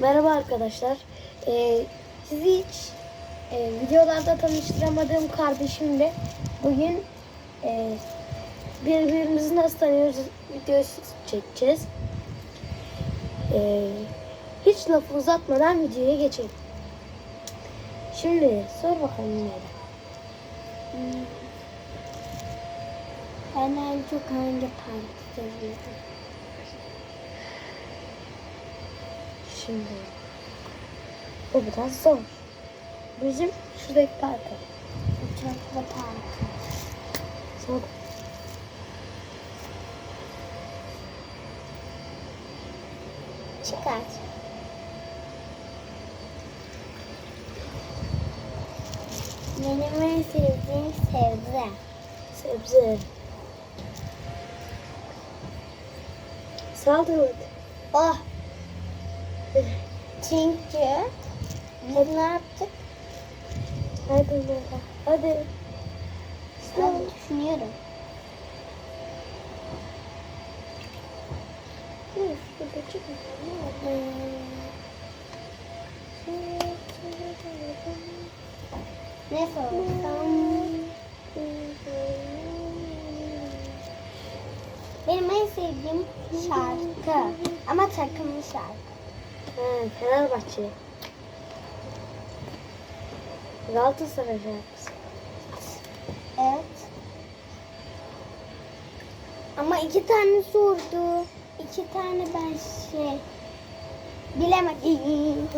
Merhaba arkadaşlar. Ee, sizi hiç e, videolarda tanıştıramadığım kardeşimle bugün e, birbirimizi nasıl tanıyoruz videosu çekeceğiz. Ee, hiç lafı uzatmadan videoya geçelim. Şimdi sor bakalım Meyra. Hmm. Ben en çok hangi parti seviyorum? Şimdi bu biraz zor. Bizim şuradaki parka. Uçaklı parti. Sor. Çıkar. Benim en sevdiğim sebze. Sebze. Salatalık. Oh. Ne yaptık? Hadi Meyra. Hadi. Ben düşünüyorum. Dur, şurada çıkma. Ne sorsam? Benim en sevdiğim şarkı. Ama takımlı şarkı. Ha, Fenerbahçe. Galatasaray şarkısı. Evet. Ama iki tane sordu. İki tane ben şey bilemedim.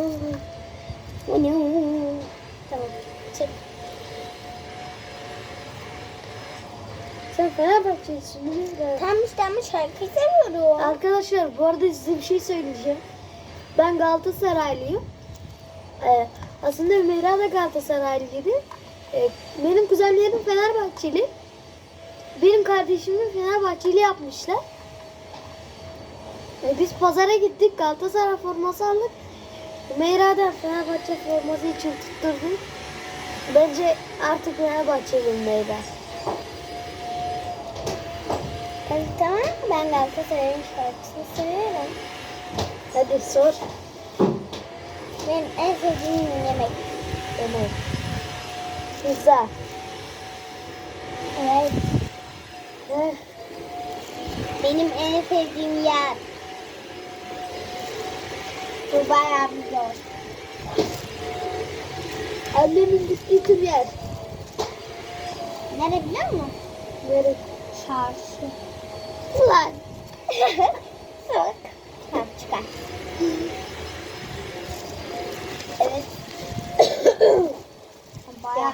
tamam. Çek. Sen mi? Tam işte ama şarkıyı seviyorum. Arkadaşlar bu arada size bir şey söyleyeceğim. Ben Galatasaraylıyım. Ee, aslında Ümeyra da Galatasaraylıydı. Ee, benim kuzenlerim Fenerbahçeli. Benim kardeşimi Fenerbahçeli yapmışlar. Ee, biz pazara gittik Galatasaray forması aldık. Ümeyra da Fenerbahçe forması için tutturdu. Bence artık Fenerbahçeli Ümeyra. Hadi tamam ben Galatasaray'ın şarkısını seviyorum. Hadi sor. Benim en sevdiğim yemek. Yemek. Pizza. Evet. Eh, Benim en sevdiğim yer. Bu bayağı. Annemin tüm yer. Nere biliyor musun? Neresi? Çarşı. Ulan. Sok. Tamam çıkar. evet. Bayağı.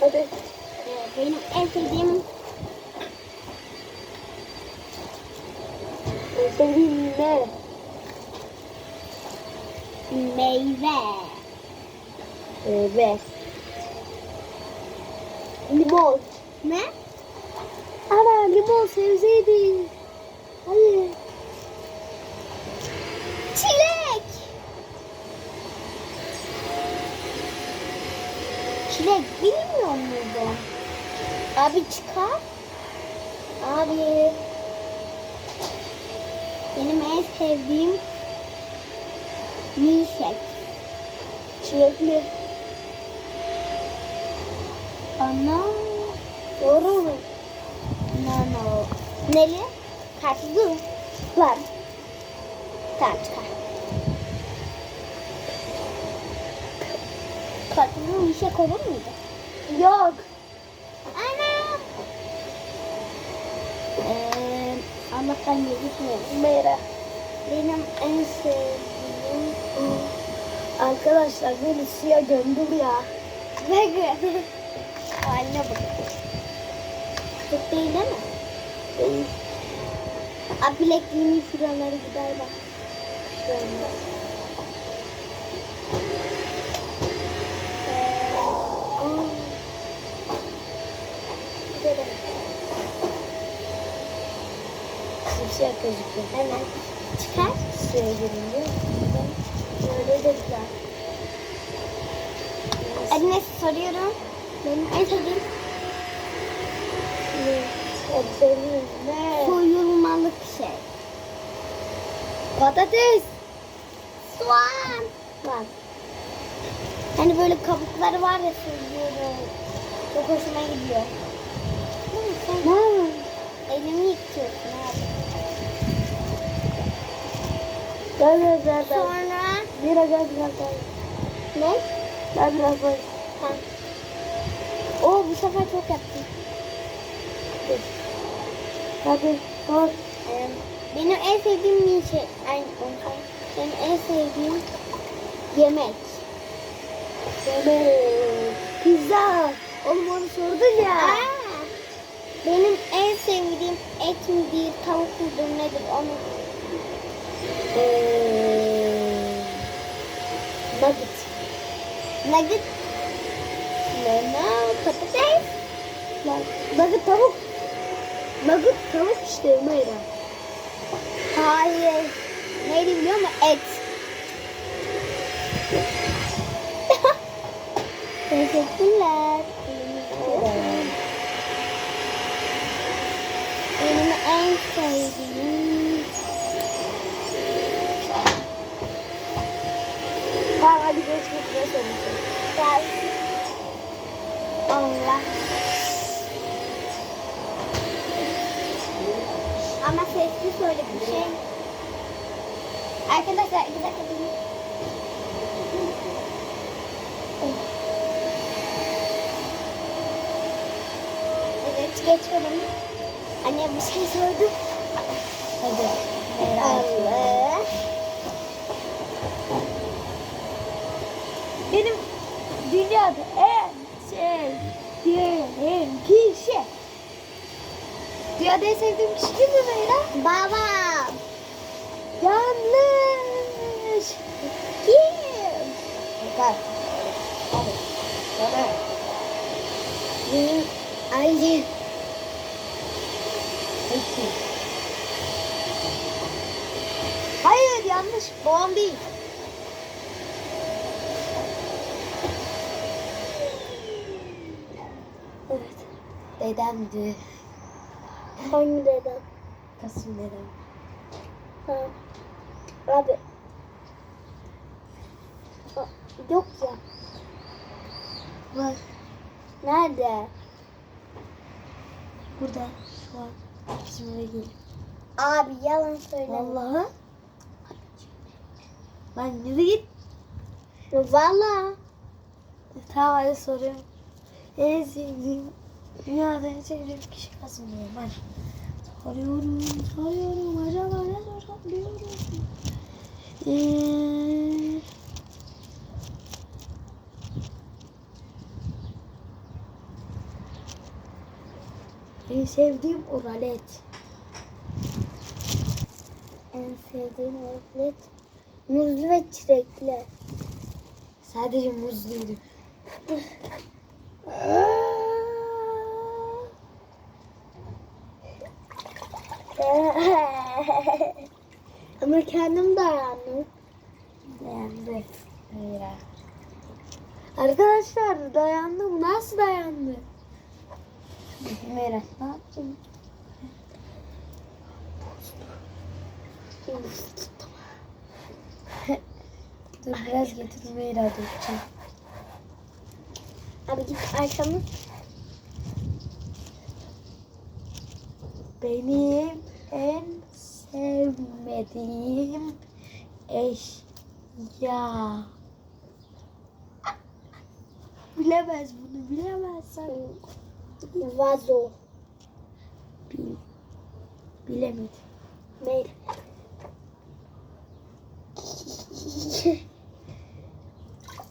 Hadi. Ee, Benim en sevdiğim En sevdiğin ne? meyve. Evet. Limon. Ne? Ana limon sevseydin. Hadi. Çilek. Çilek bilmiyor muydun? Abi çıkar. Abi. Benim en sevdiğim milkshake. Çilekli. Ana. Doğru mu? No no. Neli? Karpuzlu. Var. Tamam çıkar. Karpuzlu milkshake olur muydu? Yok. Ana. Ee, Allah'tan yedik Meyra. Benim en sevdiğim Arkadaşlar beni suya gömdüm ya. Vega. Haline bak. Çok değil değil mi? Değil. Bilekliğimin şuraları gider bak. Şöyle. Ee, Gidelim. Simsiyah gözüküyor. Hemen çıkar. Suya girince. Böyle de güzel. Hadi ne soruyorum? Benim en sevdiğim soyulmalık Patates. Soğan. Bak. Hani böyle kabukları var ya süzüyorum. Çok hoşuma gidiyor. Ne? elimi yıkıyorsun abi. Gel gel gel. gel. Sonra Mira gel biraz daha. ne? Gel biraz daha. Ha. Oo bu sefer çok yaptım. Hadi sor. Benim en sevdiğim bir şey. Ay, unuttum. Benim en sevdiğim yemek. Yemek. Pizza. Oğlum onu sordun ya. Aa, benim en sevdiğim et midir, tavuk mudur nedir onu. Eee. Nugget. Nugget. Ne ne? Patates. Nugget tavuk. Nugget tavuk işte Mayra. Hayır. Neydi biliyor musun? Et. Teşekkürler. Benim en sevdiğim hadi geçmek üzere söylesin. Gel. Allah. Ama sesli söyle bir şey. Arkadaşlar iki dakika dinleyin. Evet geçelim. Anne bir şey sordu. Hadi. Allah. Benim dünyada en sevdiğim kişi. Dünyada en sevdiğim kişi kim mi Meyra? Babam. Yanlış. Kim? Bakar. Hadi. Hadi. Benim. Peki. Hayır yanlış. Babam değil. Evet. Dedemdi. Hangi dedem? Kasım dedem. Ha. Abi. Aa, Yok ya. Var. Nerede? Burada. Şu an. Bizim eve gelin. Abi yalan söyleme. Vallahi. Lan yürü git. Vallahi. Tamam hadi soruyorum. En sevdiğim, dünyada en sevdiğim kişi Kasım diyorum. Hadi. Soruyorum, soruyorum. Acaba ne sorabiliyorum? Ee, en sevdiğim oralet. En sevdiğim atlet. Muzlu ve çilekli. Sadece muzluydu. Ama kendim dayandım. Dayandı. Mira. Arkadaşlar dayandı mı? Nasıl dayandı? Mira. Ne yaptın? Dur biraz getir Mira dökeceğim. Abi git arkamı. Benim en sevmediğim eşya. Bilemez bunu, bilemezsen. Vazo. Bil, bilemedi. Meyre.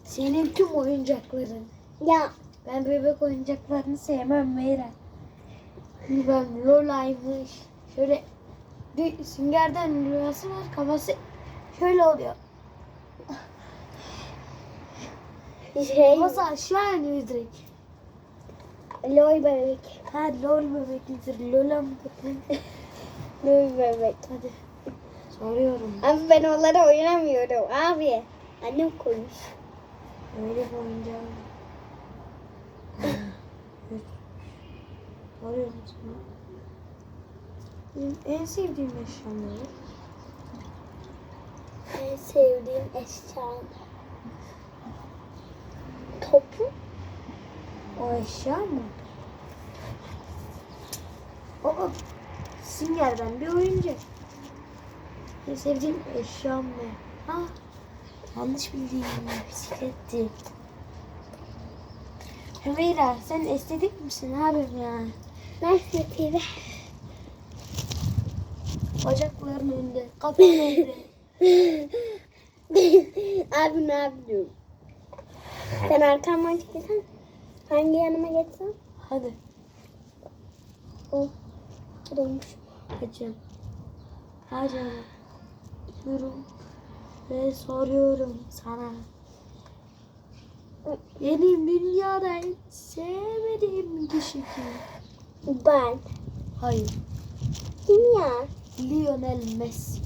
Senin tüm oyuncakların. ya Ben bebek oyuncaklarını sevmem Meyra. Ben Lola'ymış. Şöyle bir süngerden Lola'sı var. Kafası şöyle oluyor. şey Kafası aşağı iniyor direkt. lol bebek. Ha lol bebeklidir. Lola mı? Lol bebek. Hadi. Soruyorum. Abi ben onlara oynamıyorum abi. Annem koymuş. Öyle bir oyuncağım. Soruyorum sana. Benim en sevdiğim eşyam ne? En sevdiğim eşya. Topu. O eşya mı? O Singer'den bir oyuncak. En sevdiğim eşyam ne? Ha, yanlış bildiğim bisikletti. Hümeyra sen estetik misin abim ya? Nasıl TV? Bacakların önünde, kafanın önünde. Abi ne yapıyorsun? Sen arkamdan çıkırsan hangi yanıma geçsem? Hadi O durmuş. hacım. Hacım. Diyorum ve soruyorum sana. Benim dünyada en sevmediğim kişi kim? Ben. Hayır. Kim ya? Lionel Messi.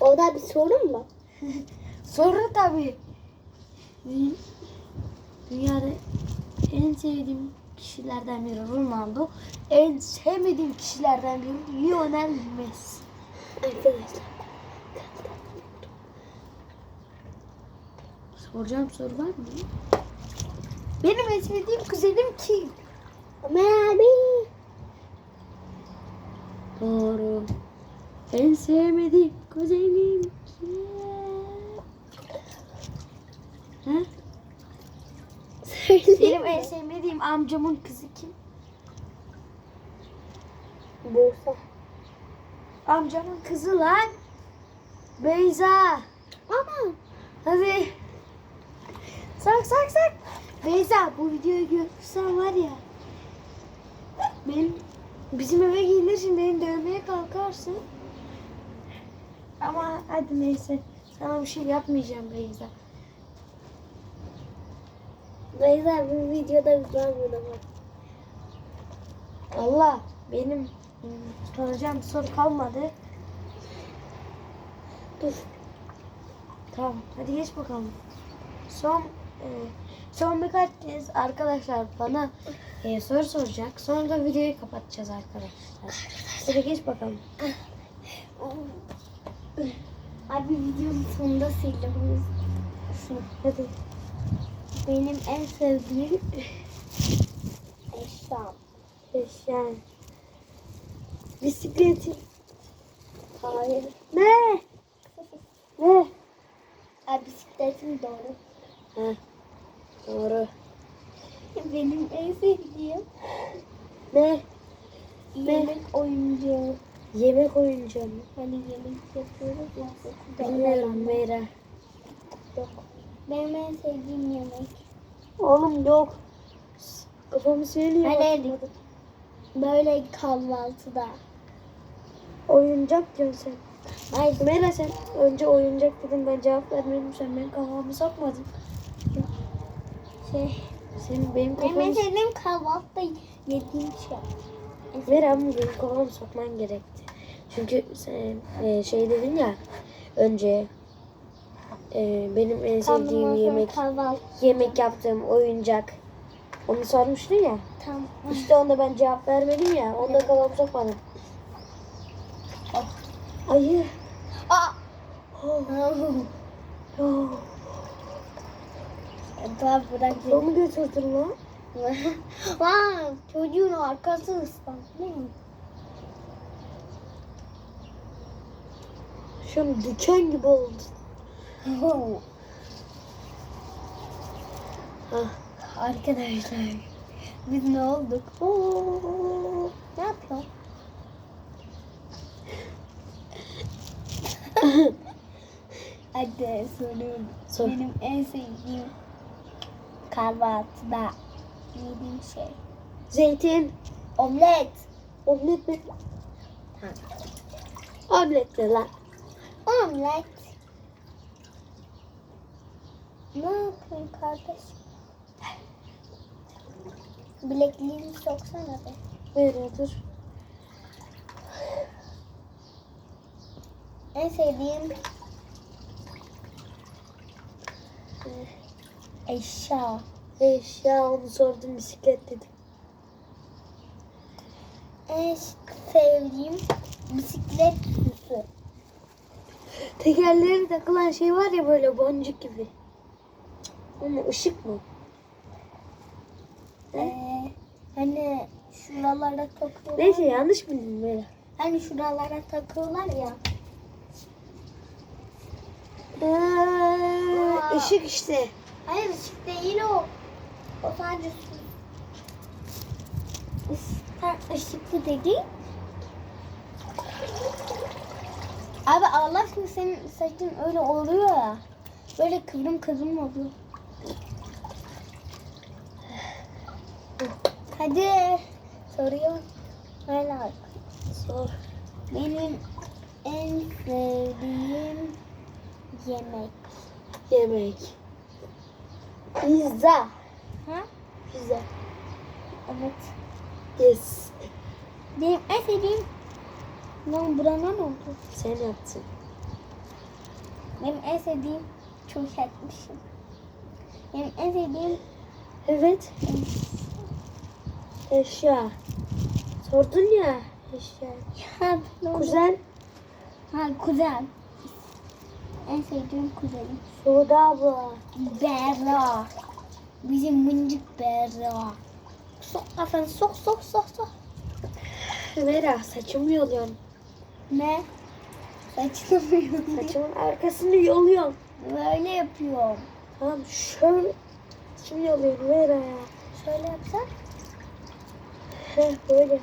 O da bir sorun mu? Sonra tabii. Dü- Dünyada en sevdiğim kişilerden biri Ronaldo. En sevmediğim kişilerden biri Lionel Messi. Arkadaşlar. Soracağım soru var mı? Benim en sevdiğim kuzenim kim? Ömer abi. Doğru. En sevmediğim kuzenim kim? Ha? Benim en sevmediğim amcamın kızı kim? Bursa. Amcamın kızı lan. Beyza. Ama. Hadi. Sak sak sak. Beyza bu videoyu görürsen var ya. Benim bizim eve gelirsin beni dövmeye kalkarsın. Ama hadi neyse. Sana bir şey yapmayacağım Beyza. Beyza bu videoda güzel var. Allah benim hmm, soracağım soru kalmadı. Dur. Tamam hadi geç bakalım. Son son birkaç kez arkadaşlar bana e, soru soracak. Sonra da videoyu kapatacağız arkadaşlar. Hadi geç bakalım. Abi videonun sonunda sildim. Hadi. benim en sevdiğim eşyam. Eşya. Bisikleti. Hayır. Ne? Ne? Ay bisikletim doğru. Ha. Doğru. Benim en sevdiğim Ne? yemek oyuncağı. Yemek oyuncağı mı? Hani yemek yapıyoruz ya. Bilmiyorum Meyra. Yok. Benim en sevdiğim yemek. Oğlum yok. Kafamı söylüyor. Hadi. Böyle kahvaltıda. Oyuncak diyorsun sen. Ay Meyra sen önce oyuncak dedin ben cevap vermedim sen benim kafamı sokmadın. Şey. Senin benim Benim en kafamı... sevdiğim kahvaltıda yediğim şey. Meyra ama benim kafamı sokman gerekti. Çünkü sen e, şey dedin ya önce e, benim en sevdiğim sonra yemek Kahvaltı. yemek yaptığım oyuncak onu sormuştun ya. Tamam. İşte onda ben cevap vermedim ya. Onda kafamı sokmadım. Ayı. Aa. Oh, oh. Daha bırak. Onu götürdün lan. Vay çocuğun arkası ıslanmış. Şu an diken gibi oldu. Ah. Arkadaşlar biz ne olduk? Oo, ne yapıyor? Hadi soruyorum. Sor. Benim en sevdiğim kahvaltıda yediğim şey. Zeytin. Omlet. Omlet mi? Omlet ne lan? Omlet. Ne yapıyorsun kardeş? Bilekliğini soksana be. Böyle dur. En sevdiğim eşya. Eşya onu sordum bisiklet dedim. En sevdiğim bisiklet süsü. Tekerleri takılan şey var ya böyle boncuk gibi. Ama ışık mı? Ee, hani şuralara takıyorlar. Neyse yanlış bildim böyle. Hani şuralara takıyorlar ya. Ee, ışık işte. Hayır ışık değil o. O sadece su. Sen ışıklı dedi. Abi Allah aşkına senin saçın öyle oluyor ya. Böyle kıvrım kıvrım oluyor. Hadi. Soruyor. Hala. Sor. Benim en sevdiğim yemek. Yemek. Pizza. Ha? Pizza. Evet. Yes. Benim en sevdiğim... Lan burana ne oldu? Sen yaptın. Benim en sevdiğim... Çok etmişim. Benim en sevdiğim... Evet. Eşya. Sordun ya. Eşya. Ya? Kuzen. Ha kuzen. En sevdiğim kuzenim. Suda abla. Berra. Bizim mıncık Berra. Sok kafanı sok sok sok sok. Vera saçımı yoluyorum. Ne? Saçını mı yoluyor? Saçımın arkasını yoluyorum. Böyle yapıyorum. Tamam şöyle. Saçımı yoluyorum Vera ya. Şöyle yapsak. Heh, böyle.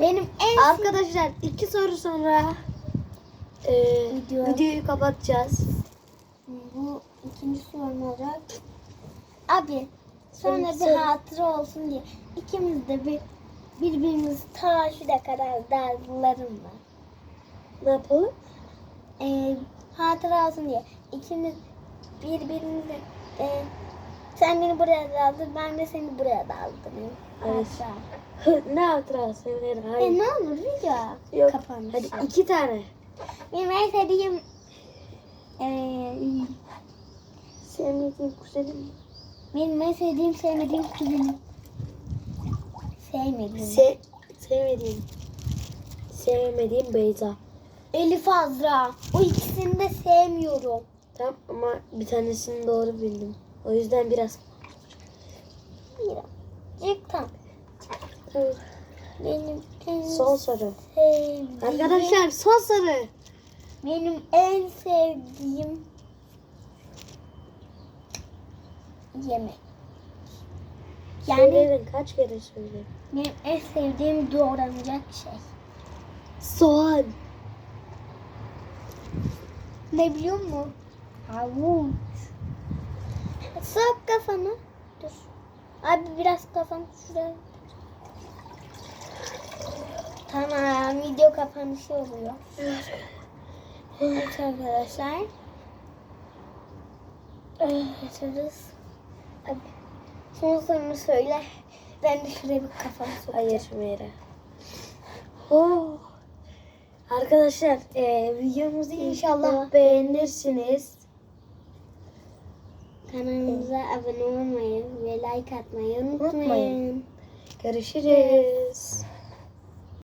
Benim en Arkadaşlar iki soru sonra e, Video. videoyu kapatacağız. Bu ikinci sorum olacak. Abi sonra Soru- bir soru. hatıra olsun diye ikimiz de bir birbirimizi ta şuraya kadar darlarım ben. Ne yapalım? Ee, hatıra olsun diye ikimiz birbirimizi e, sen beni buraya daldır ben de seni buraya daldırayım. Evet. Hatıra. ne hatırası? E Hayır. ne olur video Yok. kapanmış. Hadi iki tane. Benim en sevdiğim ee, Sevmediğim kuzenim. benim en sevdiğim sevmediğim kuzenim. Sevmediğim. Se sevmediğim. Sevmediğim Beyza. Elif Azra. O ikisini de sevmiyorum. Tamam ama bir tanesini doğru bildim. O yüzden biraz. Birazcık tam. Tamam. Benim en Son soru. sevdiğim... Arkadaşlar son soru. Benim en sevdiğim yemek. Yani Söyledin kaç kere söyledin? benim en sevdiğim doğranacak şey. Soğan. Ne biliyor musun? Havuç. Sok kafanı. Dur. Abi biraz kafanı şuraya. Tamam video kapanışı oluyor. Evet arkadaşlar. Görüşürüz. Abi, son sorunu söyle. Ben de şuraya bir kafamı sokacağım. Hayır Mera. Oh. Arkadaşlar e, videomuzu inşallah beğenirsiniz. Kanalımıza abone olmayı ve like atmayı unutmayın. Unutmayın. Görüşürüz.